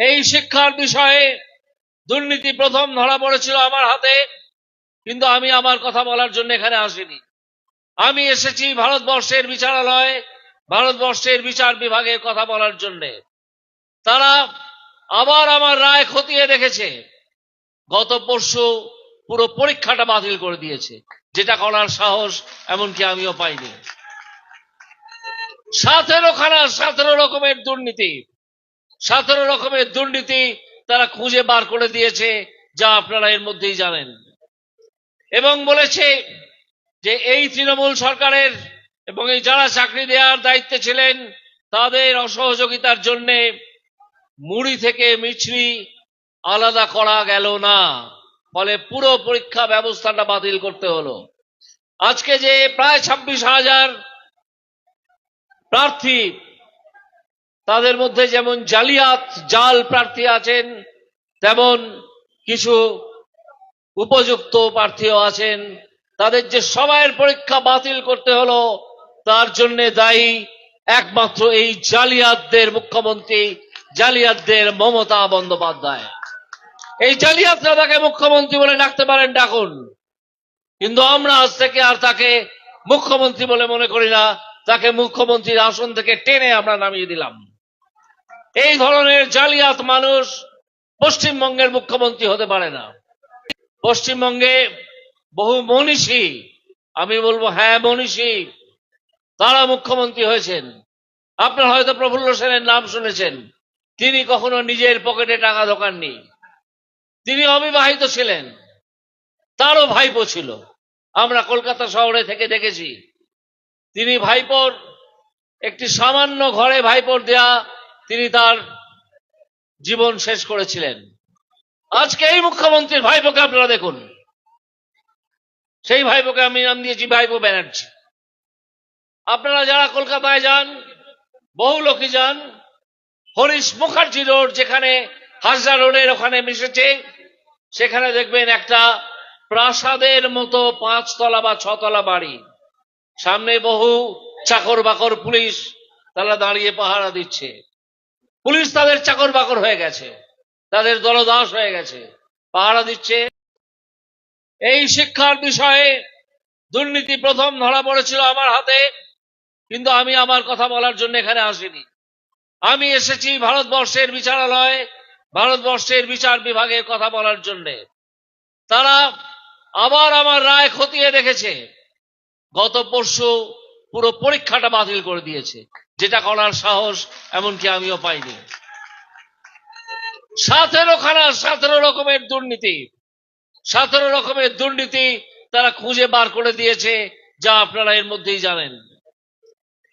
এই শিক্ষার বিষয়ে দুর্নীতি প্রথম ধরা পড়েছিল আমার হাতে, কিন্তু আমি আমার কথা বলার জন্য এখানে আসিনি। আমি এসেছি ভারতবর্ষের বিচারালয়, ভারতবর্ষের বিচার বিভাগে কথা বলার জন্য। তারা আবার আমার রায় খতিয়ে দেখেছে। গত পরশু পুরো পরীক্ষাটা বাতিল করে দিয়েছে। যেটা করার সাহস এমনকি আমিও পাইনি। সতেরো খানা সতেরো রকমের দুর্নীতি। সতেরো রকমের দুর্নীতি তারা খুঁজে বার করে দিয়েছে, যা আপনারা এর মধ্যেই জানেন। এবং বলেছে যে এই তৃণমূল সরকারের এবং এই যারা চাকরি দেওয়ার দায়িত্বে ছিলেন, তাদের অসহযোগিতার জন্যে মুড়ি থেকে মিছরি আলাদা করা গেল না। ফলে পুরো পরীক্ষা ব্যবস্থাটা বাতিল করতে হলো। আজকে যে প্রায় ছাব্বিশ হাজার প্রার্থী তাদের মধ্যে যেমন জালিয়াত, জাল প্রার্থী আছেন, তেমন কিছু উপযুক্ত প্রার্থীও আছেন। তাদের যে সময়ের পরীক্ষা বাতিল করতে হলো, তার জন্য দায়ী একমাত্র এই জালিয়াতদের মুখ্যমন্ত্রী, জালিয়াতদের মমতা বন্দ্যোপাধ্যায়। এই জালিয়াতরা তাকে মুখ্যমন্ত্রী বলে ডাকতে পারেন, ডাকুন। কিন্তু আমরা আজ থেকে আর তাকে মুখ্যমন্ত্রী বলে মনে করি না, তাকে মুখ্যমন্ত্রীর আসন থেকে টেনে আমরা নামিয়ে দিলাম। এই ধরনের জালিয়াত মানুষ পশ্চিমবঙ্গের মুখ্যমন্ত্রী হতে পারে না। পশ্চিমবঙ্গে বহু মনীষী, আমি বলব হ্যাঁ মনীষী, তারা মুখ্যমন্ত্রী হয়েছেন। আপনারা হয়তো প্রফুল্ল সেনের নাম শুনেছেন। তিনি কখনো নিজের পকেটে টাকা ঢোকাননি তিনি অবিবাহিত ছিলেন। তারও ভাইপো ছিল। আমরা কলকাতা শহরে থেকে দেখেছি। তিনি ভাইপোর, একটি সামান্য ঘরে ভাইপোর দেয়া তিনি তার জীবন শেষ করেছিলেন। আজকে এই মুখ্যমন্ত্রীর ভাইপোকে আপনারা দেখুন। সেই ভাইপোকে আমি নাম দিয়েছি ভাইপো ব্যানার্জি। আপনারা যারা কলকাতায় যান, বহু লোকই যান, হরিশ মুখার্জি রোড যেখানে হাজরা রোডের ওখানে মিশেছে, সেখানে দেখবেন একটা প্রাসাদের মতো পাঁচতলা বা ছতলা বাড়ি। সামনে বহু চাকর বাকর পুলিশ তারা দাঁড়িয়ে পাহারা দিচ্ছে। পুলিশ তাদের চাকর বাকর হয়ে গেছে। তাদের দলদাস হয়ে গেছে। পাহারা দিচ্ছে। এই শিক্ষার বিষয়ে দুর্নীতি প্রথম ধরা পড়েছিল আমার হাতে, কিন্তু আমি আমার কথা বলার জন্য এখানে আসিনি। আমি এসেছি ভারতবর্ষের বিচারালয়, ভারতবর্ষের বিচার বিভাগের কথা বলার জন্য। তারা আবার আমার রায় খতিয়ে দেখেছে। গত পরশু পুরো পরীক্ষাটা বাতিল করে দিয়েছে। যেটা করার সাহস, এমনকি আমিও পাইনি। সতেরো খানা, সতেরো রকমের দুর্নীতি। সতেরো রকমের দুর্নীতি তারা খুঁজে বার করে দিয়েছে, যা আপনারা এর মধ্যেই জানেন।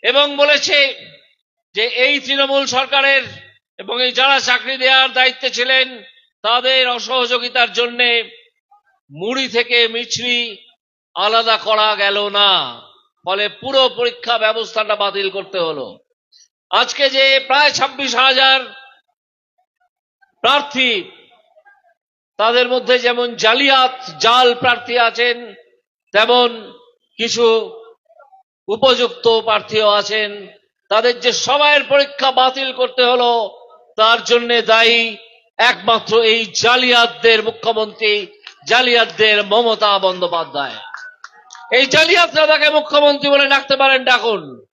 এবং বলেছে যে এই তৃণমূল সরকারের এবং এই যারা চাকরি দেওয়ার দায়িত্বে ছিলেন, তাদের অসহযোগিতার জন্যে মুড়ি থেকে মিছরি আলাদা করা গেল না। ফলে পুরো পরীক্ষা ব্যবস্থাটা বাতিল করতে হলো। আজকে যে প্রায় ছাব্বিশ হাজার প্রার্থী তাদের মধ্যে যেমন জালিয়াত জাল প্রার্থী আছেন, তেমন কিছু উপযুক্ত প্রার্থীও আছেন। তাদের যে সময়ের পরীক্ষা বাতিল করতে হলো, তার জন্য দায়ী একমাত্র এই জালিয়াতদের মুখ্যমন্ত্রী, জালিয়াতদের মমতা বন্দ্যোপাধ্যায়। এই জালিয়াতরা তাকে মুখ্যমন্ত্রী বলে ডাকতে পারেন, ডাকুন।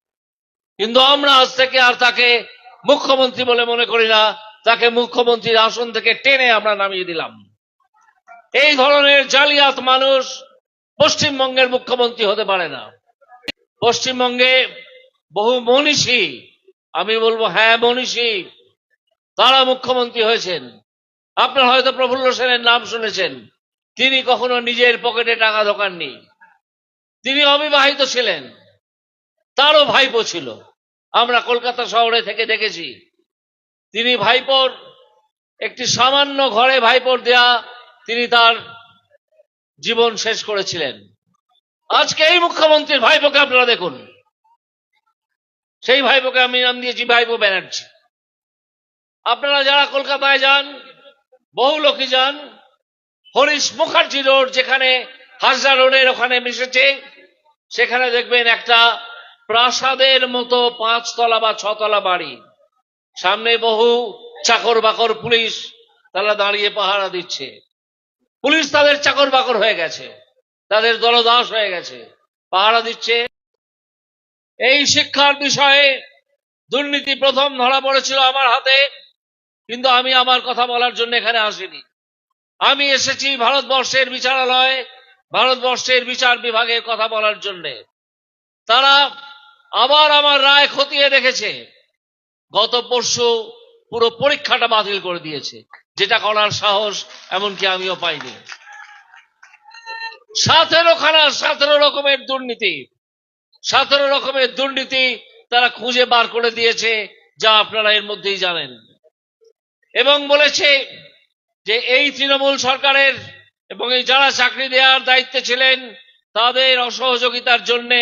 কিন্তু আমরা আজ থেকে আর তাকে মুখ্যমন্ত্রী বলে মনে করি না, তাকে মুখ্যমন্ত্রীর আসন থেকে টেনে আমরা নামিয়ে দিলাম। এই ধরনের জালিয়াত মানুষ পশ্চিমবঙ্গের মুখ্যমন্ত্রী হতে পারে না। পশ্চিমবঙ্গে বহু মনীষী, আমি বলব হ্যাঁ মনীষী, তারা মুখ্যমন্ত্রী হয়েছেন। আপনার হয়তো প্রফুল্ল সেনের নাম শুনেছেন। তিনি কখনো নিজের পকেটে টাকা ঢোকাননি। তিনি অবিবাহিত ছিলেন। তারও ভাইপো ছিল। আমরা কলকাতা শহরে থেকে দেখেছি। তিনি ভাইপোর, একটি সামান্য ঘরে ভাইপোর দেয়া তিনি তার জীবন শেষ করেছিলেন। আজকে এই মুখ্যমন্ত্রীর ভাইপোকে আপনারা দেখুন। সেই ভাইপোকে আমি নাম দিয়েছি ভাইপো ব্যানার্জি। আপনারা যারা কলকাতায় যান, বহু লোকই যান, হরিশ মুখার্জি রোড যেখানে হাজরা রোডের ওখানে মিশেছে সেখানে দেখবেন একটা প্রাসাদের মতো পাঁচতলা বা ছতলা বাড়ি। সামনে বহু চাকর বাকর পুলিশ তারা দাঁড়িয়ে পাহারা দিচ্ছে। পুলিশ তাদের চাকর বাকর হয়ে গেছে, তাদের দলদাস হয়ে গেছে, পাহারা দিচ্ছে। এই শিক্ষার বিষয়ে দুর্নীতি প্রথম ধরা পড়েছিল আমার হাতে, কিন্তু আমি আমার কথা বলার জন্য এখানে আসিনি। আমি এসেছি ভারতবর্ষের বিচারালয় ভারতবর্ষের বিচার বিভাগের কথা বলার জন্য। তারা আবার আমার রায় খতিয়ে দেখেছে। গত পরশু পুরো পরীক্ষাটা বাতিল করে দিয়েছে। যেটা করার সাহস এমনকি আমিও পাইনি। সতেরো খানা সতেরো রকমের দুর্নীতি। সতেরো রকমের দুর্নীতি তারা খুঁজে বার করে দিয়েছে, যা আপনারা এর মধ্যেই জানেন। এবং বলেছে যে এই তৃণমূল সরকারের এবং এই যারা চাকরি দেওয়ার দায়িত্বে ছিলেন, তাদের অসহযোগিতার জন্য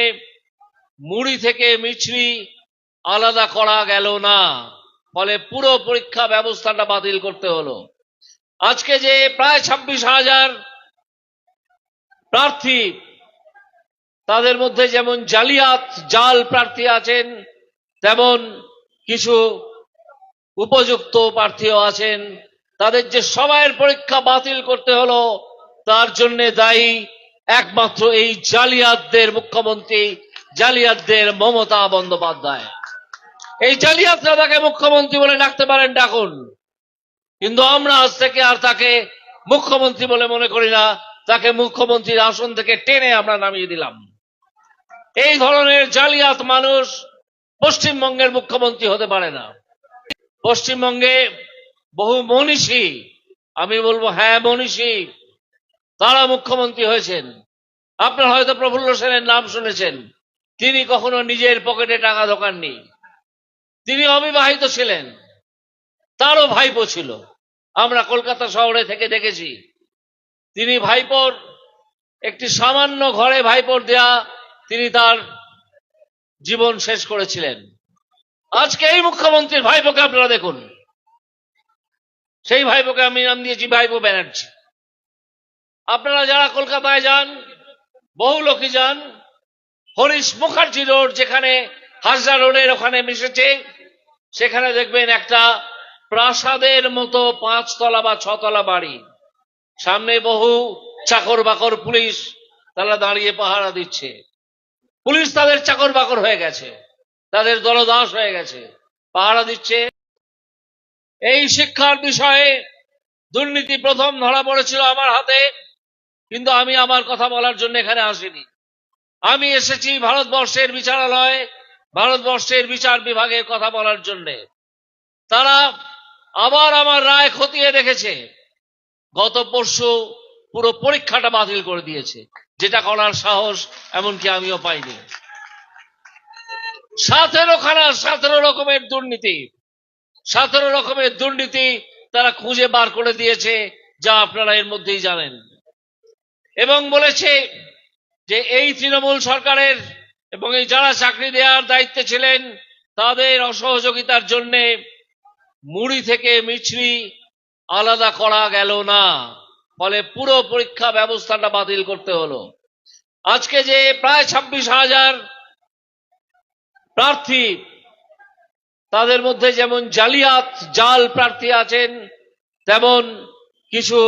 মুড়ি থেকে মিছরি আলাদা করা গেল না। ফলে পুরো পরীক্ষা ব্যবস্থাটা বাতিল করতে হলো। আজকে যে প্রায় ছাব্বিশ হাজার প্রার্থী, তাদের মধ্যে যেমন জালিয়াত জাল প্রার্থী আছেন, তেমন কিছু উপযুক্ত প্রার্থীও আছেন। তাদের যে সবাইয়ের পরীক্ষা বাতিল করতে হলো তার জন্য দায়ী একমাত্র এই জালিয়াতদের মুখ্যমন্ত্রী, জালিয়াতদের মমতা বন্দ্যোপাধ্যায়। এই জালিয়াতরা তাকে মুখ্যমন্ত্রী বলে ডাকতে পারেন, ডাকুন। কিন্তু আমরা আজ থেকে আর তাকে মুখ্যমন্ত্রী বলে মনে করি না, তাকে মুখ্যমন্ত্রীর আসন থেকে টেনে আমরা নামিয়ে দিলাম। এই ধরনের জালিয়াত মানুষ পশ্চিমবঙ্গের মুখ্যমন্ত্রী হতে পারে না। পশ্চিমবঙ্গে বহু মনীষী, আমি বলব হ্যাঁ মনীষী তারা মুখ্যমন্ত্রী হয়েছেন। আপনার হয়তো প্রফুল্ল সেনের নাম শুনেছেন। তিনি কখনো নিজের পকেটে টাকা দোকাননি তিনি অবিবাহিত ছিলেন। তারও ভাইপো ছিল। আমরা কলকাতা শহরে থেকে দেখেছি। তিনি ভাইপোর, একটি সামান্য ঘরে ভাইপোর দেয়া তিনি তার জীবন শেষ করেছিলেন। আজকে এই মুখ্যমন্ত্রীর ভাইপোকে আপনারা দেখুন। সেই ভাইপোকে আমি নাম দিয়েছি ভাইপো ব্যানার্জি। আপনারা যারা কলকাতায় যান, বহু লোকই যান, হরিশ মুখার্জি রোড যেখানে হাজরা রোডের ওখানে মিশেছে, সেখানে দেখবেন একটা প্রাসাদের মতো পাঁচতলা বা ছতলা বাড়ি। সামনে বহু চাকর বাকর পুলিশ তারা দাঁড়িয়ে পাহারা দিচ্ছে। পুলিশ তাদের চাকর বাকর হয়ে গেছে, তাদের দলদাস হয়ে গেছে, পাহারা দিচ্ছে। এই শিক্ষার বিষয়ে দুর্নীতি প্রথম ধরা পড়েছিল আমার হাতে। কিন্তু আমি আমার কথা বলার জন্য এখানে আসিনি। আমি এসেছি ভারতবর্ষের বিচারালয়, ভারতবর্ষের বিচার বিভাগের কথা বলার জন্য। তারা আবার আমার রায় খতিয়ে দেখেছে। গত পরশু পুরো পরীক্ষাটা বাতিল করে দিয়েছে। যেটা করার সাহস এমনকি আমিও পাইনি। সতেরো খানা, সতেরো রকমের দুর্নীতি। সতেরো রকমের দুর্নীতি তারা খুঁজে বার করে দিয়েছে, যা আপনারা এর মধ্যেই জানেন। এবং বলেছে যে এই তৃণমূল সরকারের এবং এই যারা চাকরি দেওয়ার দায়িত্বে ছিলেন, তাদের অসহযোগিতার জন্য মুড়ি থেকে মিছরি আলাদা করা গেল না। ফলে পুরো পরীক্ষা ব্যবস্থাটা বাতিল করতে হলো। আজকে যে প্রায় ছাব্বিশ হাজার প্রার্থী, তাদের মধ্যে যেমন জালিয়াত জাল প্রার্থী আছেন, তেমন কিছু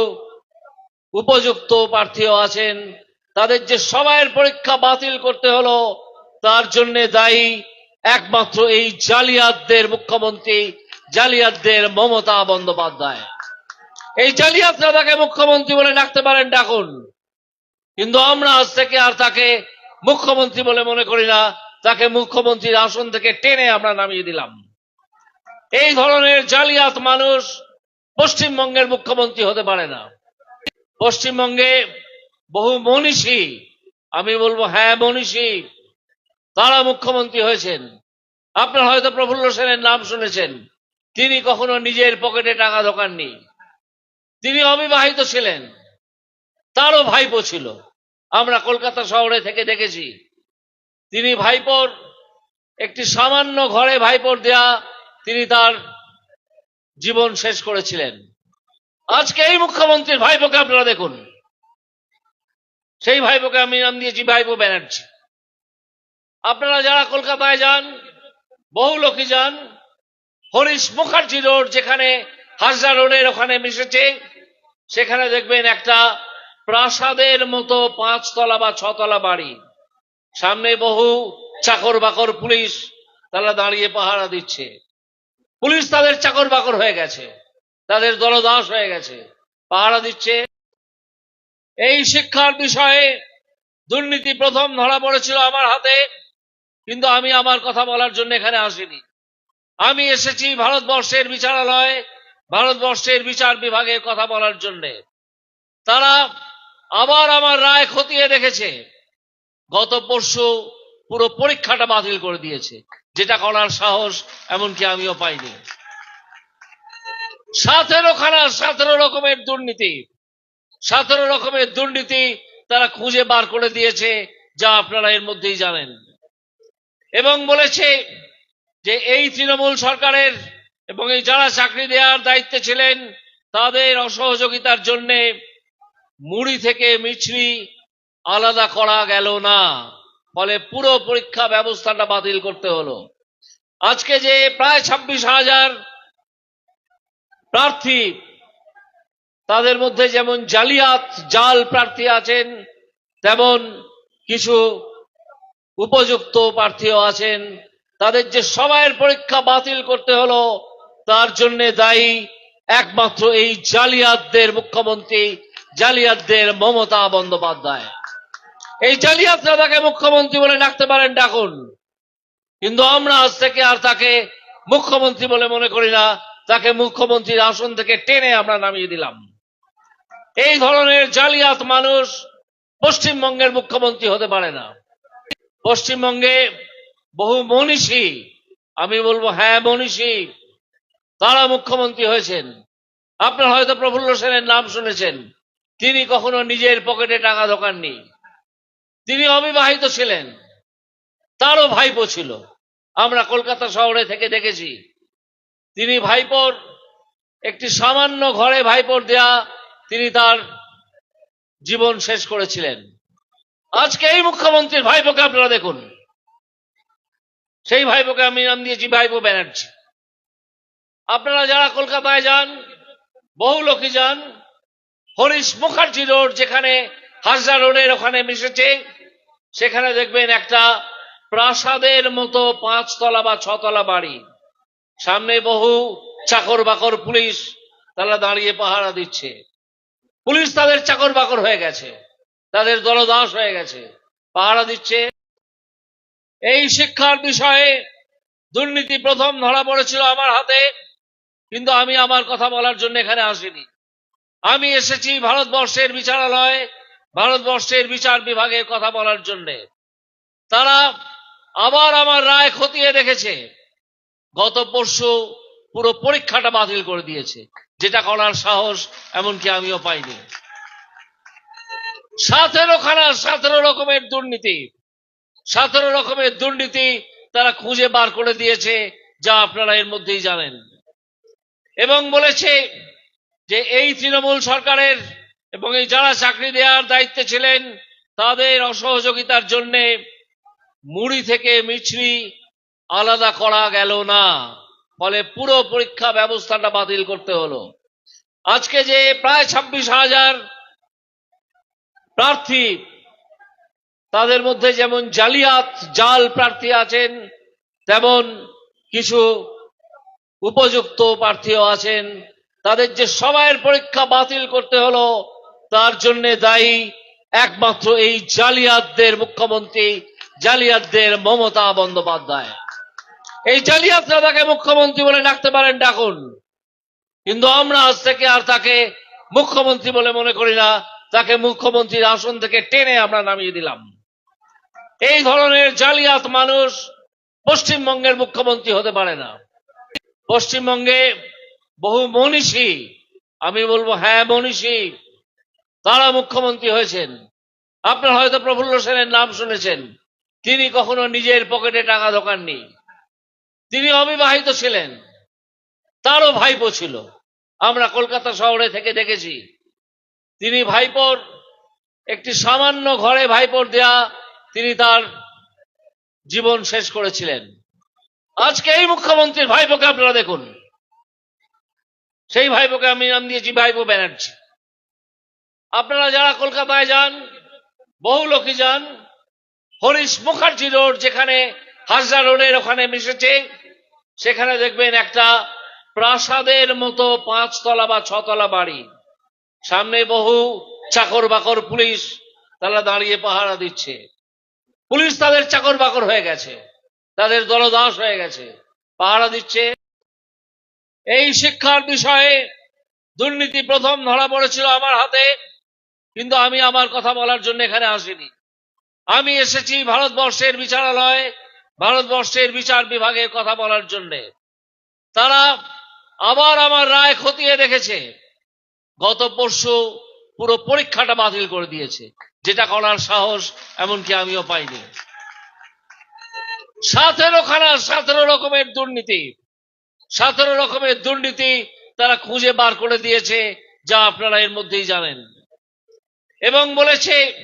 উপযুক্ত প্রার্থীও আছেন। তাদের যে সবাইয়ের পরীক্ষা বাতিল করতে হলো, তার জন্য দায়ী একমাত্র এই জালিয়াতদের মুখ্যমন্ত্রী, জালিয়াতদের মমতা বন্দ্যোপাধ্যায়। এই জালিয়াতরা তাকে মুখ্যমন্ত্রী বলে ডাকতে পারেন, ডাকুন। কিন্তু আমরা আজ থেকে আর তাকে মুখ্যমন্ত্রী বলে মনে করি না, তাকে মুখ্যমন্ত্রীর আসন থেকে টেনে আমরা নামিয়ে দিলাম। এই ধরনের জালিয়াত মানুষ পশ্চিমবঙ্গের মুখ্যমন্ত্রী হতে পারে না। পশ্চিমবঙ্গে বহু মনীষী, আমি বলব হ্যাঁ মনীষী, তারা মুখ্যমন্ত্রী হয়েছেন। আপনারা হয়তো প্রফুল্ল সেনের নাম শুনেছেন। তিনি কখনো নিজের পকেটে টাকা দোকাননি তিনি অবিবাহিত ছিলেন। তারও ভাইপো ছিল। আমরা কলকাতা শহরে থেকে দেখেছি। তিনি ভাইপোর, একটি সামান্য ঘরে ভাইপোর দেয়া তিনি তার জীবন শেষ করেছিলেন। আজকে এই মুখ্যমন্ত্রীর ভাইপোকে আপনারা দেখুন। সেই ভাইপোকে আমি নাম দিয়েছি, ভাইপো ব্যানার্জি। আপনারা যারা কলকাতায় যান, বহু লোকই যান, হরিশ মুখার্জি রোড যেখানে হাজরা রোডের ওখানে মিশেছে, সেখানে দেখবেন একটা প্রাসাদের মতো পাঁচতলা বা ছতলা বাড়ি। সামনে বহু চাকর বাকর পুলিশ তারা দাঁড়িয়ে পাহারা দিচ্ছে। পুলিশ তাদের চাকর বাকর হয়ে গেছে। তাদের দলদাস হয়ে গেছে। পাহারা দিচ্ছে। এই শিক্ষার বিষয়ে দুর্নীতি প্রথম ধরা পড়েছিল আমার হাতে, কিন্তু আমি আমার কথা বলার জন্য এখানে আসিনি। আমি এসেছি ভারতবর্ষের বিচারালয়, ভারতবর্ষের বিচার বিভাগে কথা বলার জন্যে। তারা আবার আমার রায় খতিয়ে দেখেছে। গত পরশু পুরো পরীক্ষাটা বাতিল করে দিয়েছে। যেটা করার সাহস এমনকি আমিও পাইনি। সতেরো খানা সতেরো রকমের দুর্নীতি। সতেরো রকমের দুর্নীতি তারা খুঁজে বার করে দিয়েছে, যা আপনারা এর মধ্যেই জানেন। এবং বলেছে যে এই তৃণমূল সরকারের এবং এই যারা চাকরি দেওয়ার দায়িত্বে ছিলেন, তাদের অসহযোগিতার জন্য মুড়ি থেকে মিছরি আলাদা করা গেল না। ফলে পুরো পরীক্ষা ব্যবস্থাটা বাতিল করতে হলো। আজকে যে প্রায় ছাব্বিশ হাজার প্রার্থী। তাদের মধ্যে যেমন জালিয়াত, জাল প্রার্থী আছেন, তেমন কিছু উপযুক্ত প্রার্থীও আছেন। তাদের যে সবাইয়ের পরীক্ষা বাতিল করতে হলো, তার জন্য দায়ী একমাত্র এই জালিয়াতদের মুখ্যমন্ত্রী, জালিয়াতদের মমতা বন্দ্যোপাধ্যায়। এই জালিয়াতরা তাকে মুখ্যমন্ত্রী বলে ডাকতে পারেন, ডাকুন। কিন্তু আমরা আজ থেকে আর তাকে মুখ্যমন্ত্রী বলে মনে করি না। তাকে মুখ্যমন্ত্রীর আসন থেকে টেনে আমরা নামিয়ে দিলাম। এই ধরনের জালিয়াত মানুষ পশ্চিমবঙ্গের মুখ্যমন্ত্রী হতে পারে না। পশ্চিমবঙ্গে বহু মনীষী, আমি বলব হ্যাঁ মনীষী, তারা মুখ্যমন্ত্রী হয়েছেন। আপনার হয়তো প্রফুল্ল সেনের নাম শুনেছেন। তিনি কখনো নিজের পকেটে টাকা ঢোকাননি। তিনি অবিবাহিত ছিলেন। তারও ভাইপো ছিল। আমরা কলকাতা শহরে থেকে দেখেছি। তিনি ভাইপোর, একটি সামান্য ঘরে ভাইপোর দেয়া তিনি তার জীবন শেষ করেছিলেন। আজকে এই মুখ্যমন্ত্রীর ভাইপোকে আপনারা দেখুন। সেই ভাইপোকে আমি নাম দিয়েছি ভাইপো ব্যানার্জি। আপনারা যারা কলকাতায় যান, বহু লোকই যান, হরিশ মুখার্জি রোড যেখানে হাজরা রোডের ওখানে মিশেছে, সেখানে দেখবেন একটা প্রাসাদের মতো পাঁচতলা বা ছতলা বাড়ি। সামনে বহু চাকর বাকর পুলিশ তারা দাঁড়িয়ে পাহারা দিচ্ছে। পুলিশ তাদের চাকর বাকর হয়ে গেছে, তাদের দলদাস হয়ে গেছে, পাহারা দিচ্ছে। এই শিক্ষার বিষয়ে দুর্নীতি প্রথম ধরা পড়েছিল আমার হাতে, কিন্তু আমি আমার কথা বলার জন্য এখানে আসিনি। আমি এসেছি ভারতবর্ষের বিচারালয়, ভারতবর্ষের বিচার বিভাগের কথা বলার জন্য। তারা আবার আমার রায় খতিয়ে দেখেছে। গত পরশু পুরো পরীক্ষাটা বাতিল করে দিয়েছে। যেটা করার সাহস এমনকি আমিও পাইনি। সতেরো খানা, সতেরো রকমের দুর্নীতি। সতেরো রকমের দুর্নীতি তারা খুঁজে বার করে দিয়েছে, যা আপনারা এর মধ্যেই জানেন। এবং বলেছে যে এই তৃণমূল সরকারের এবং এই যারা চাকরি দেওয়ার দায়িত্বে ছিলেন, তাদের অসহযোগিতার জন্যে মুড়ি থেকে মিছরি আলাদা করা গেল না। ফলে পুরো পরীক্ষা ব্যবস্থাটা বাতিল করতে হলো। আজকে যে প্রায় ছাব্বিশ হাজার প্রার্থী, তাদের মধ্যে যেমন জালিয়াত জাল প্রার্থী আছেন, তেমন কিছু উপযুক্ত প্রার্থীও আছেন। তাদের যে সবাইয়ের পরীক্ষা বাতিল করতে হলো, তার জন্য দায়ী একমাত্র এই জালিয়াতদের মুখ্যমন্ত্রী, জালিয়াতদের মমতা বন্দ্যোপাধ্যায়। এই জালিয়াতরা তাকে মুখ্যমন্ত্রী বলে ডাকতে পারেন, ডাকুন। কিন্তু আমরা আজ থেকে আর তাকে মুখ্যমন্ত্রী বলে মনে করি না, তাকে মুখ্যমন্ত্রীর আসন থেকে টেনে আমরা নামিয়ে দিলাম। এই ধরনের জালিয়াত মানুষ পশ্চিমবঙ্গের মুখ্যমন্ত্রী হতে পারে না। পশ্চিমবঙ্গে বহু মনীষী, আমি বলব হ্যাঁ মনীষী, তারা মুখ্যমন্ত্রী হয়েছেন। আপনার হয়তো প্রফুল্ল সেনের নাম শুনেছেন। তিনি কখনো নিজের পকেটে টাকা ঢোকাননি। তিনি অবিবাহিত ছিলেন। তারও ভাইপো ছিল। আমরা কলকাতা শহরে থেকে দেখেছি, তিনি ভাইপোর, একটি সামান্য ঘরে ভাইপোর দেয়া তিনি তার জীবন শেষ করেছিলেন। আজকে এই মুখ্যমন্ত্রীর ভাইপোকে আপনারা দেখুন। সেই ভাইপোকে আমি নাম দিয়েছি ভাইপো ব্যানার্জি। আপনারা যারা কলকাতায় যান, বহু লোকই যান, হরিশ মুখার্জি রোড যেখানে হাজরা রোডের ওখানে মিশেছে সেখানে দেখবেন একটা প্রাসাদের মতো পাঁচতলা বা ছতলা বাড়ি। সামনে বহু চাকর বাকর পুলিশ তারা দাঁড়িয়ে পাহারা দিচ্ছে। পুলিশ তাদের চাকর বাকর হয়ে গেছে, তাদের দলদাস হয়ে গেছে, পাহারা দিচ্ছে। এই শিক্ষার বিষয়ে দুর্নীতি প্রথম ধরা পড়েছিল আমার হাতে, কিন্তু আমি আমার কথা বলার জন্য এখানে আসিনি। আমি এসেছি ভারতবর্ষের বিচারালয় ভারতবর্ষের বিচার বিভাগের কথা বলার জন্যে। তারা আবার আমার রায় খতিয়ে দেখেছে। গত পরশু পুরো পরীক্ষাটা বাতিল করে দিয়েছে। যেটা করার সাহস এমনকি আমিও পাইনি। সতেরো খানা সতেরো রকমের দুর্নীতি। সতেরো রকমের দুর্নীতি তারা খুঁজে বার করে দিয়েছে, যা আপনারা এর মধ্যেই জানেন। এবং বলেছে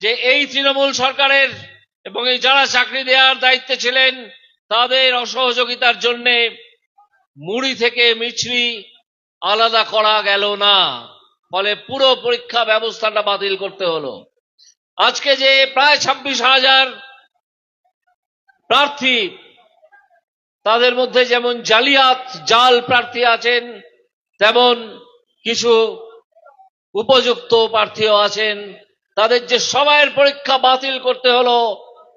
যে এই তৃণমূল সরকারের এবং এই যারা চাকরি দেওয়ার দায়িত্বে ছিলেন, তাদের অসহযোগিতার জন্য মুড়ি থেকে মিছরি আলাদা করা গেল না। ফলে পুরো পরীক্ষা ব্যবস্থাটা বাতিল করতে হলো। আজকে যে প্রায় ছাব্বিশ হাজার প্রার্থী, তাদের মধ্যে যেমন জালিয়াত জাল প্রার্থী আছেন, তেমন কিছু উপযুক্ত প্রার্থীও আছেন। তাদের যে সবাইয়ের পরীক্ষা বাতিল করতে হলো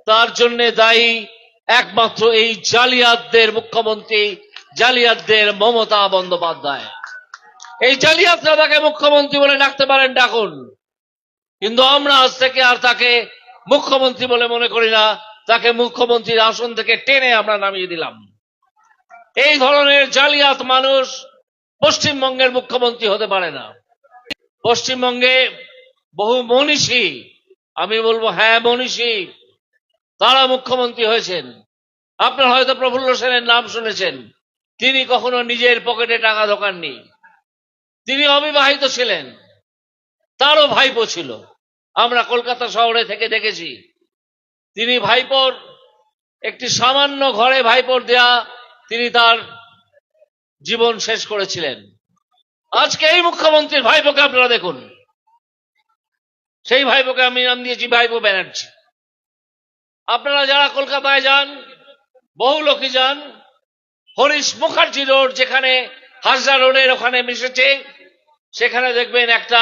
তার জন্য দায়ী একমাত্র এই জালিয়াতদের মুখ্যমন্ত্রী, জালিয়াতদের মমতা বন্দ্যোপাধ্যায়। এই জালিয়াতরা তাকে মুখ্যমন্ত্রী বলে ডাকতে পারেন, ডাকুন। কিন্তু আমরা আজ থেকে আর তাকে মুখ্যমন্ত্রী বলে মনে করি না, তাকে মুখ্যমন্ত্রীর আসন থেকে টেনে আমরা নামিয়ে দিলাম। এই ধরনের জালিয়াত মানুষ পশ্চিমবঙ্গের মুখ্যমন্ত্রী হতে পারে না। পশ্চিমবঙ্গে বহু মনীষী, আমি বলব হ্যাঁ মনীষী তারা মুখ্যমন্ত্রী হয়েছেন। আপনার হয়তো প্রফুল্ল সেনের নাম শুনেছেন। তিনি কখনো নিজের পকেটে টাকা ঢোকাননি। তিনি অবিবাহিত ছিলেন। তারও ভাইপো ছিল। আমরা কলকাতা শহরে থেকে দেখেছি। তিনি ভাইপোর, একটি সামান্য ঘরে ভাইপোর দেয়া তিনি তার জীবন শেষ করেছিলেন। আজকে এই মুখ্যমন্ত্রীর ভাইপোকে আপনারা দেখুন। সেই ভাইপোকে আমি নাম দিয়েছি ভাইপো ব্যানার্জি। আপনারা যারা কলকাতায় যান, বহু লোকই যান, হরিশ মুখার্জি রোড যেখানে হাজরা রোডের ওখানে মিশেছে, সেখানে দেখবেন একটা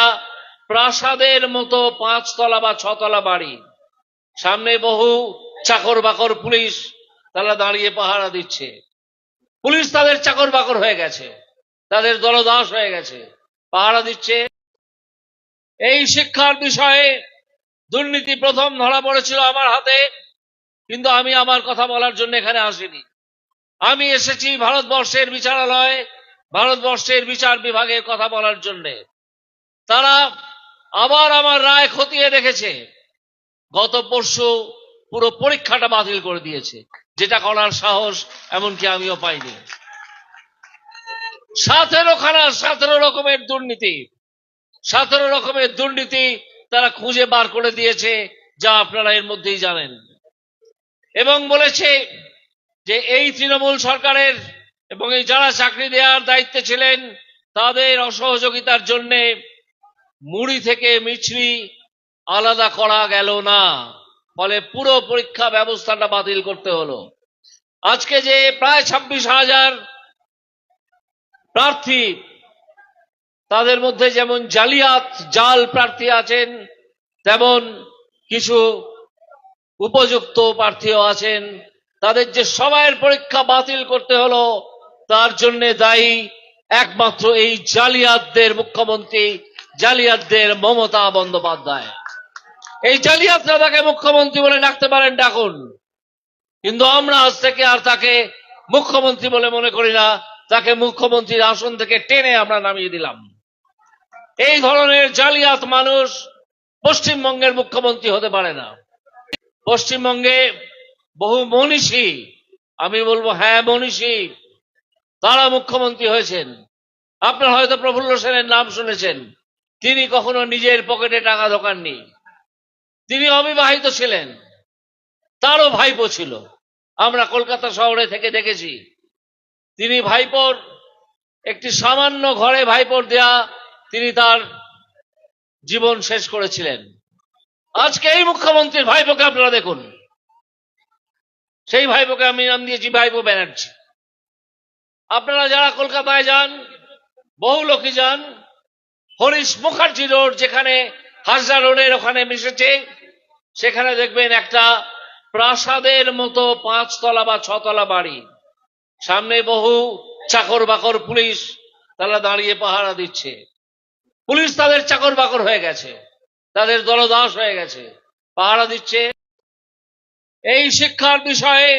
প্রাসাদের মতো পাঁচতলা বা ছতলা বাড়ি। সামনে বহু চাকর বাকর পুলিশ তারা দাঁড়িয়ে পাহারা দিচ্ছে। পুলিশ তাদের চাকর বাকর হয়ে গেছে, তাদের দলদাস হয়ে গেছে, পাহারা দিচ্ছে। এই শিক্ষার বিষয়ে দুর্নীতি প্রথম ধরা পড়েছিল আমার হাতে। কিন্তু আমি আমার কথা বলার জন্য এখানে আসিনি। আমি এসেছি ভারতবর্ষের বিচারালয়, ভারতবর্ষের বিচার বিভাগে কথা বলার জন্য। তারা আবার আমার রায় খতিয়ে দেখেছে। গত পরশু পুরো পরীক্ষাটা বাতিল করে দিয়েছে। যেটা করার সাহস এমনকি আমিও পাইনি। সতেরো খানা, সতেরো রকমের দুর্নীতি। সতেরো রকমের দুর্নীতি তারা খুঁজে বার করে দিয়েছে, যা আপনারা এর মধ্যেই জানেন। এবং বলেছে যে এই তৃণমূল সরকারের এবং এই যারা চাকরি দেওয়ার দায়িত্বে ছিলেন, তাদের অসহযোগিতার জন্যে মুড়ি থেকে মিছরি আলাদা করা গেল না। ফলে পুরো পরীক্ষা ব্যবস্থাটা বাতিল করতে হলো। আজকে যে প্রায় ছাব্বিশ হাজার প্রার্থী, তাদের মধ্যে যেমন জালিয়াত জাল প্রার্থী আছেন, তেমন কিছু উপযুক্ত প্রার্থীও আছেন। তাদের যে সবাইয়ের পরীক্ষা বাতিল করতে হলো, তার জন্য দায়ী একমাত্র এই জালিয়াতদের মুখ্যমন্ত্রী, জালিয়াতদের মমতা বন্দ্যোপাধ্যায়। এই জালিয়াতরা তাকে মুখ্যমন্ত্রী বলে ডাকতে পারেন, ডাকুন। কিন্তু আমরা আজ থেকে আর তাকে মুখ্যমন্ত্রী বলে মনে করি না, তাকে মুখ্যমন্ত্রীর আসন থেকে টেনে আমরা নামিয়ে দিলাম। এই ধরনের জালিয়াত মানুষ পশ্চিমবঙ্গের মুখ্যমন্ত্রী হতে পারে না। পশ্চিমবঙ্গে বহু মনীষী, আমি বলব হ্যাঁ মনীষী, তারা মুখ্যমন্ত্রী হয়েছেন। আপনার হয়তো প্রফুল্ল সেনের নাম শুনেছেন। তিনি কখনো নিজের পকেটে টাকা ঢোকাননি তিনি অবিবাহিত ছিলেন। তারও ভাইপো ছিল। আমরা কলকাতা শহরে থেকে দেখেছি। তিনি ভাইপোর, একটি সামান্য ঘরে ভাইপোর দেয়া তিনি তার জীবন শেষ করেছিলেন। আজকে এই মুখ্যমন্ত্রীর ভাইপোকে আপনারা দেখুন। সেই ভাইপোকে আমি নাম দিয়েছি, ভাইপো ব্যানার্জি। আপনারা যারা কলকাতায় যান, বহু লোকই যান, হরিশ মুখার্জি রোড যেখানে হাজরা রোডের ওখানে মিশেছে, সেখানে দেখবেন একটা প্রাসাদের মতো পাঁচতলা বা ছতলা বাড়ি। সামনে বহু চাকর বাকর পুলিশ তারা দাঁড়িয়ে পাহারা দিচ্ছে। পুলিশ তাদের চাকর বাকর হয়ে গেছে। তাদের দলদাস হয়ে গেছে। পাহারা দিচ্ছে। এই শিক্ষার বিষয়ে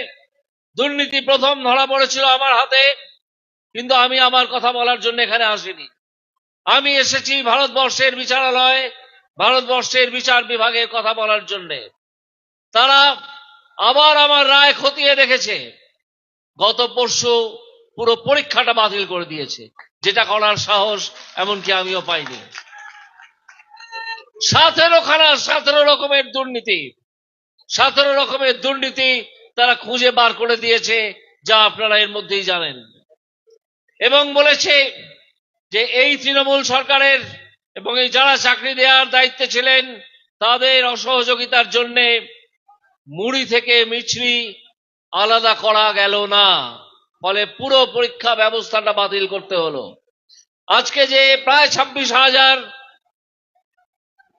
দুর্নীতি প্রথম ধরা পড়েছিল আমার হাতে, কিন্তু আমি আমার কথা বলার জন্য এখানে আসিনি। আমি এসেছি ভারতবর্ষের বিচারালয়, ভারতবর্ষের বিচার বিভাগে কথা বলার জন্য। তারা আবার আমার রায় খতিয়ে দেখেছে। গত পরশু পুরো পরীক্ষাটা বাতিল করে দিয়েছে। যেটা করার সাহস এমনকি আমিও পাইনি। সতেরো খানা সতেরো রকমের দুর্নীতি। সতেরো রকমের দুর্নীতি তারা খুঁজে বার করে দিয়েছে, যা আপনারা এর মধ্যেই জানেন। এবং বলেছে যে এই তৃণমূল সরকারের এবং এই যারা চাকরি দেওয়ার দায়িত্বে ছিলেন, তাদের অসহযোগিতার জন্য মুড়ি থেকে মিছরি আলাদা করা গেল না। ফলে পুরো পরীক্ষা ব্যবস্থাটা বাতিল করতে হলো। আজকে যে প্রায় ছাব্বিশ হাজার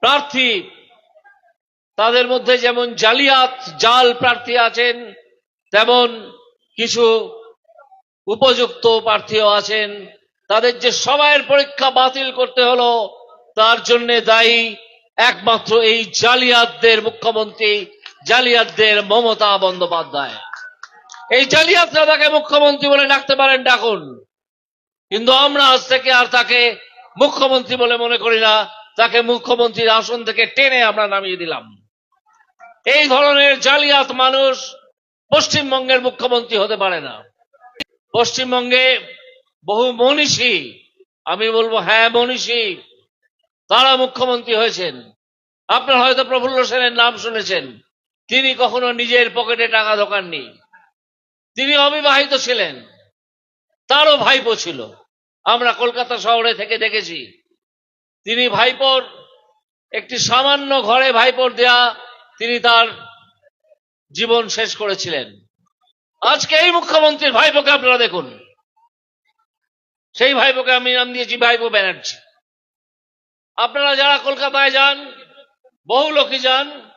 প্রার্থী। তাদের মধ্যে যেমন জালিয়াত, জাল প্রার্থী আছেন, তেমন কিছু উপযুক্ত প্রার্থীও আছেন। তাদের যে সবাইয়ের পরীক্ষা বাতিল করতে হলো, তার জন্য দায়ী একমাত্র এই জালিয়াতদের মুখ্যমন্ত্রী, জালিয়াতদের মমতা বন্দ্যোপাধ্যায়। এই জালিয়াতরা তাকে মুখ্যমন্ত্রী বলে ডাকতে পারেন, ডাকুন। কিন্তু আমরা আজ থেকে আর তাকে মুখ্যমন্ত্রী বলে মনে করি না। তাকে মুখ্যমন্ত্রীর আসন থেকে টেনে আমরা নামিয়ে দিলাম। এই ধরনের জালিয়াত মানুষ পশ্চিমবঙ্গের মুখ্যমন্ত্রী হতে পারে না। পশ্চিমবঙ্গে বহু মনীষী, আমি বলব হ্যাঁ মনীষী, তারা মুখ্যমন্ত্রী হয়েছেন। আপনার হয়তো প্রফুল্ল সেনের নাম শুনেছেন। তিনি কখনো নিজের পকেটে টাকা ঢোকাননি। তিনি অবিবাহিত ছিলেন। তারও ভাইপো ছিল। আমরা কলকাতা শহরে থেকে দেখেছি। তিনি ভাইপোর, একটি সামান্য ঘরে ভাইপোর দেয়া তিনি তার জীবন শেষ করেছিলেন। আজকে এই মুখ্যমন্ত্রীর ভাইপোকে আপনারা দেখুন। সেই ভাইপোকে আমি নাম দিয়েছি ভাইপো ব্যানার্জি। আপনারা যারা কলকাতায় যান, বহু লোকই যান,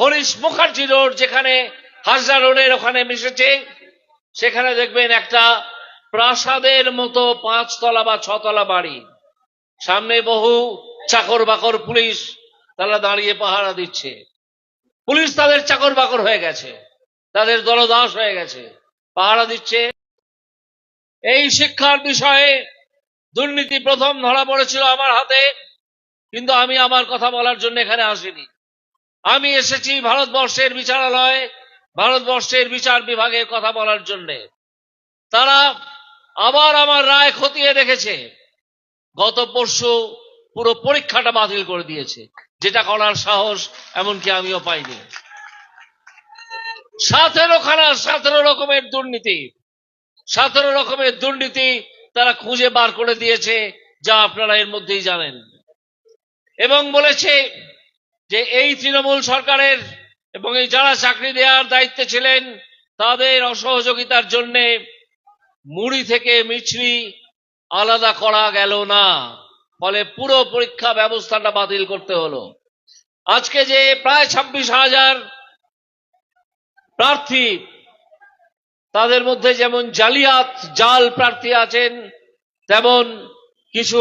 হরিশ মুখার্জি রোড যেখানে হাজরা রোডের ওখানে মিশেছে, সেখানে দেখবেন একটা প্রাসাদের মতো পাঁচতলা বা ছতলা বাড়ি। সামনে বহু চাকর বাকর পুলিশ তারা দাঁড়িয়ে পাহারা দিচ্ছে। পুলিশ তাদের চাকর বাকর হয়ে গেছে, তাদের দলদাস হয়ে গেছে, পাহারা দিচ্ছে। এই শিক্ষার বিষয়ে দুর্নীতি প্রথম ধরা পড়েছিল আমার হাতে, কিন্তু আমি আমার কথা বলার জন্য এখানে আসিনি। আমি এসেছি ভারতবর্ষের বিচারালয়, ভারতবর্ষের বিচার বিভাগে কথা বলার জন্য। তারা আবার আমার রায় খতিয়ে দেখেছে। গত পরশু পুরো পরীক্ষাটা বাতিল করে দিয়েছে। যেটা করার সাহস এমনকি আমিও পাইনি। সতেরো খানা সতেরো রকমের দুর্নীতি। সতেরো রকমের দুর্নীতি তারা খুঁজে বার করে দিয়েছে, যা আপনারা এর মধ্যেই জানেন। এবং বলেছে যে এই তৃণমূল সরকারের এবং এই যারা চাকরি দেওয়ার দায়িত্বে ছিলেন, তাদের অসহযোগিতার জন্যে মুড়ি থেকে মিছরি আলাদা করা গেল না। ফলে পুরো পরীক্ষা ব্যবস্থাটা বাতিল করতে হলো। আজকে যে প্রায় ছাব্বিশ হাজার প্রার্থী, তাদের মধ্যে যেমন জালিয়াত জাল প্রার্থী আছেন, তেমন কিছু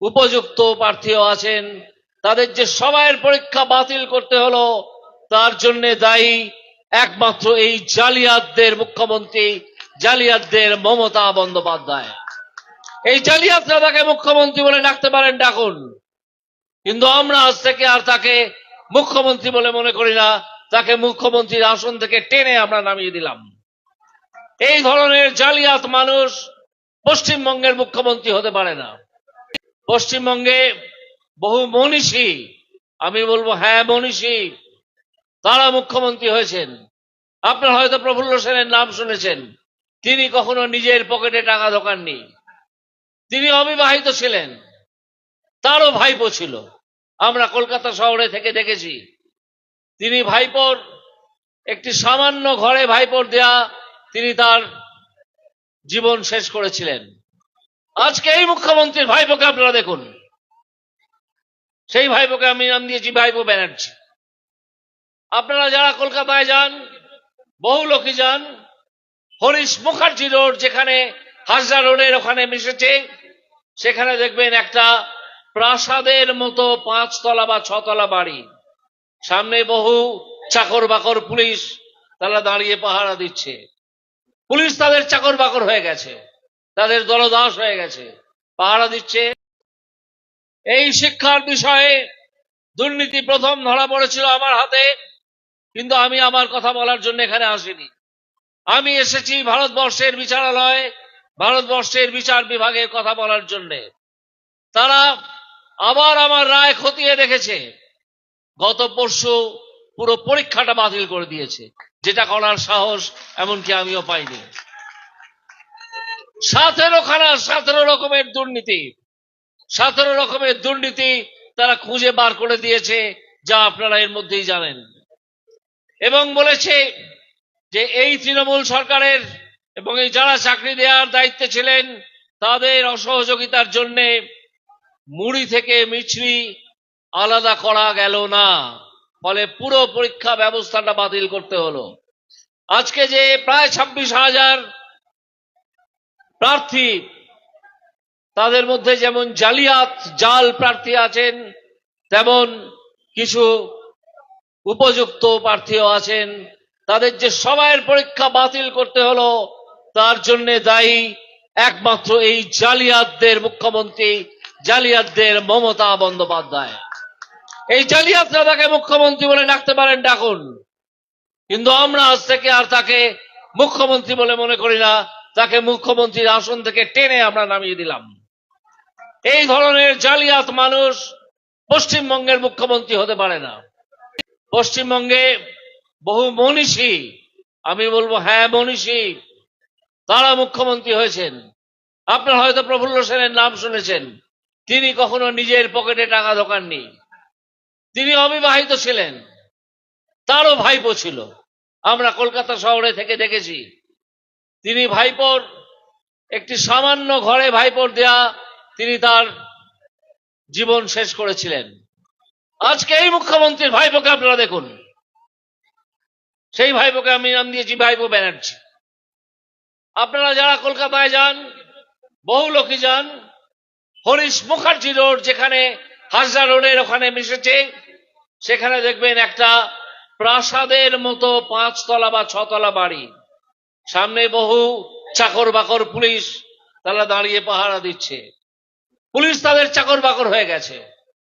উপযুক্ত প্রার্থীও আছেন। তাদের যে সবাইয়ের পরীক্ষা বাতিল করতে হলো, তার জন্য দায়ী একমাত্র এই জালিয়াতদের মুখ্যমন্ত্রী, জালিয়াতদের মমতা বন্দ্যোপাধ্যায়। এই জালিয়াতরা তাকে মুখ্যমন্ত্রী বলে ডাকতে পারেন, ডাকুন। কিন্তু আমরা আজ থেকে আর তাকে মুখ্যমন্ত্রী বলে মনে করি না, তাকে মুখ্যমন্ত্রীর আসন থেকে টেনে আমরা নামিয়ে দিলাম। এই ধরনের জালিয়াত মানুষ পশ্চিমবঙ্গের মুখ্যমন্ত্রী হতে পারে না। পশ্চিমবঙ্গে বহু মনীষী, আমি বলব হ্যাঁ মনীষী, তারা মুখ্যমন্ত্রী হয়েছেন। আপনার হয়তো প্রফুল্ল সেনের নাম শুনেছেন। তিনি কখনো নিজের পকেটে টাকা ঢোকাননি। তিনি অবিবাহিত ছিলেন। তারও ভাইপো ছিল। আমরা কলকাতা শহরে থেকে দেখেছি। তিনি ভাইপোর, একটি সামান্য ঘরে ভাইপোর দেয়া তিনি তার জীবন শেষ করেছিলেন। আজকে এই মুখ্যমন্ত্রীর ভাইপোকে আপনারা দেখুন। সেই ভাইপোকে আমি নাম দিয়েছি ভাইপো ব্যানার্জি। আপনারা যারা কলকাতায় যান, বহু লোকই যান, হরিশ মুখার্জি রোড যেখানে হাজরা রোডের ওখানে মিশেছে সেখানে দেখবেন একটা প্রাসাদের মতো পাঁচতলা বা ছতলা বাড়ি। সামনে বহু চাকর বাকর পুলিশ তারা দাঁড়িয়ে পাহারা দিচ্ছে। পুলিশ তাদের চাকর বাকর হয়ে গেছে, তাদের দলদাস হয়ে গেছে, পাহারা দিচ্ছে। এই শিক্ষার বিষয়ে দুর্নীতি প্রথম ধরা পড়েছিল আমার হাতে, কিন্তু আমি আমার কথা বলার জন্য এখানে আসিনি। আমি এসেছি ভারতবর্ষের বিচারালয় ভারতবর্ষের বিচার বিভাগের কথা বলার জন্য। তারা আবার আমার রায় খতিয়ে দেখেছে। গত পরশু পুরো পরীক্ষাটা বাতিল করে দিয়েছে। যেটা করার সাহস এমনকি আমিও পাইনি। সতেরো খানা সতেরো রকমের দুর্নীতি। সতেরো রকমের দুর্নীতি তারা খুঁজে বার করে দিয়েছে, যা আপনারা এর মধ্যেই জানেন। এবং বলেছে যে এই তৃণমূল সরকারের এবং এই যারা চাকরি দেওয়ার দায়িত্বে ছিলেন, তাদের অসহযোগিতার জন্য মুড়ি থেকে মিছরি আলাদা করা গেল না। ফলে পুরো পরীক্ষা ব্যবস্থাটা বাতিল করতে হলো। আজকে যে প্রায় ছাব্বিশ হাজার প্রার্থী, তাদের মধ্যে যেমন জালিয়াত জাল প্রার্থী আছেন, তেমন কিছু উপযুক্ত প্রার্থীও আছেন। তাদের যে সবাইয়ের পরীক্ষা বাতিল করতে হলো তার জন্য দায়ী একমাত্র এই জালিয়াতদের মুখ্যমন্ত্রী, জালিয়াতদের মমতা বন্দ্যোপাধ্যায়। এই জালিয়াতরা তাকে মুখ্যমন্ত্রী বলে ডাকতে পারেন, ডাকুন। কিন্তু আমরা আজ থেকে আর তাকে মুখ্যমন্ত্রী বলে মনে করি না, তাকে মুখ্যমন্ত্রীর আসন থেকে টেনে আমরা নামিয়ে দিলাম। এই ধরনের জালিয়াত মানুষ পশ্চিমবঙ্গের মুখ্যমন্ত্রী হতে পারে না। পশ্চিমবঙ্গে বহু মনীষী, আমি বলব হ্যাঁ মনীষী তারা মুখ্যমন্ত্রী হয়েছেন। আপনারা হয়তো প্রফুল্ল সেনের নাম শুনেছেন। তিনি কখনো নিজের পকেটে টাকা ঢোকাননি। তিনি অবিবাহিত ছিলেন। তারও ভাইপো ছিল। আমরা কলকাতা শহরে থেকে দেখেছি। তিনি ভাইপোর, একটি সামান্য ঘরে ভাইপোর দেয়া তিনি তার জীবন শেষ করেছিলেন। আজকে এই মুখ্যমন্ত্রীর ভাইপোকে আপনারা দেখুন। সেই ভাইপোকে আমি নাম দিয়েছি ভাইপো ব্যানার্জি। আপনারা যারা কলকাতায় যান, বহু লোকই যান, হরিশ মুখার্জি রোড যেখানে হাজরা রোডের ওখানে মিশেছে, সেখানে দেখবেন একটা প্রাসাদের মতো পাঁচতলা বা ছতলা বাড়ি। সামনে বহু চাকর বাকর পুলিশ তারা দাঁড়িয়ে পাহারা দিচ্ছে। পুলিশ তাদের চাকর বাকর হয়ে গেছে।